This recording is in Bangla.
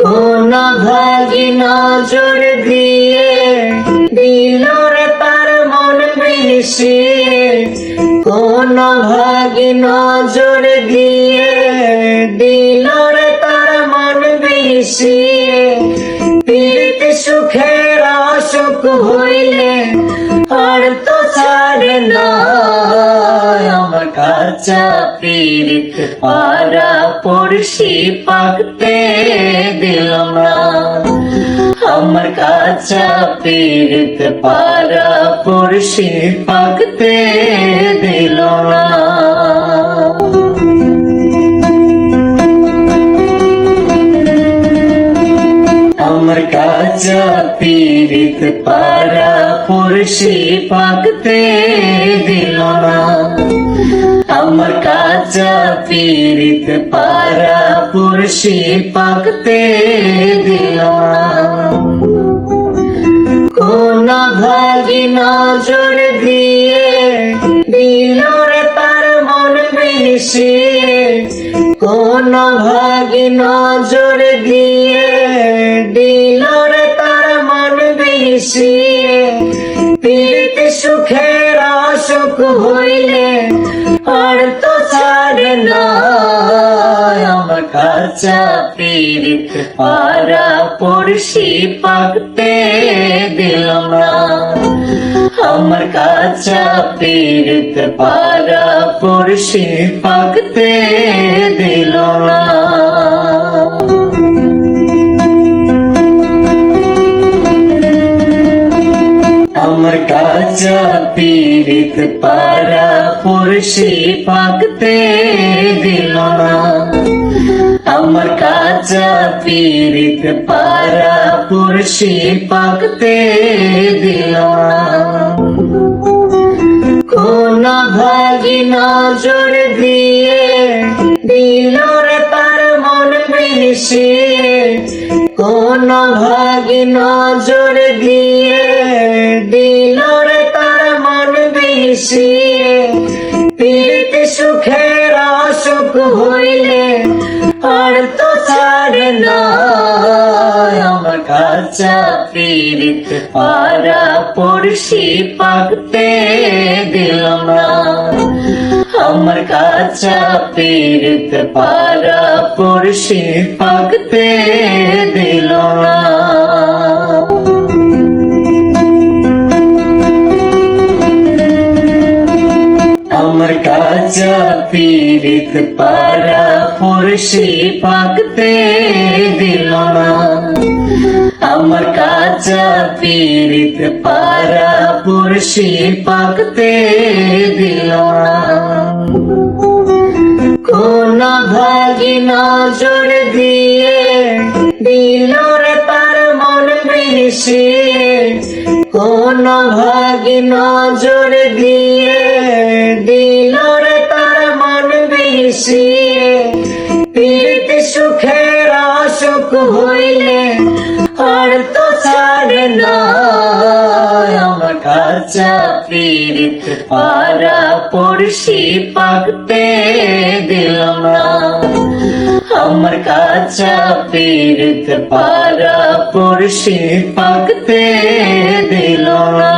কোন ভাগি নজর দিয়ে দিল রে তার মন মিশিয়ে। কোন ভাগি নজর দিয়ে দিল মিশিয়ে পীড়িত সুখের অসুখ হইলে আর তো ছাড়ে না আমার কাঁচা পীড়িত পারা পড়শি পাকতে দিলাম না। আমার কাঁচা পীড়িত পারা পড়শি পাকতে দিল না। পীড়িত পারা পুরুষি পাকতে দিল না। আমার কাজা পীড়িত পারা পুরুষি পাকতে দিল না। কোন ভাগি নজর দিয়ে দিল রে তার মন মিশিয়ে কোন ভাগি নজর দিয়ে দিল রে মিশিয়ে পীড়িত সুখের অসুখ হইলে আর তো ছাড়ে না আমার কাঁচা পীড়িত পারা পড়শি পাকতে দিলাম না। আমার কাঁচা পীড়িত পারা পড়শি পাকতে দিল না। পীড়িত পারা পুরুষি পাকতে দিল না। আমার কাঁচা পীড়িত পারা পুরুষি পাকতে দিল না। কোন ভাগি নজর দিয়ে দিল রে তার মন মিশিয়ে। কোন ভাগি নজর দিয়ে দিল রে মিশিয়ে পীড়িত সুখের অসুখ হইলে আর তো ছাড়ে না। আমার কাঁচা পীড়িত পারা পড়শি পাকতে দিলাম না। আমার কাঁচা পীড়িত পারা পড়শি পাকতে দিল না। পীড়িত পারা পুরুষি পাকতে দিল না। আমার কাঁচা পীড়িত পারা পুরুষি পাকতে দিল না। কোন ভাগি নজর দিয়ে দিল রে তার মন মিশিয়ে। কোন ভাগি নজর দিয়ে দিল মিশিয়ে পীড়িত সুখের অসুখ হইলে আর তো ছাড়ে না। আমার কাঁচা পীড়িত পারা পড়শি পাকতে দিলাম না। আমার কাঁচা পীড়িত পারা পড়শি পাকতে দিল না।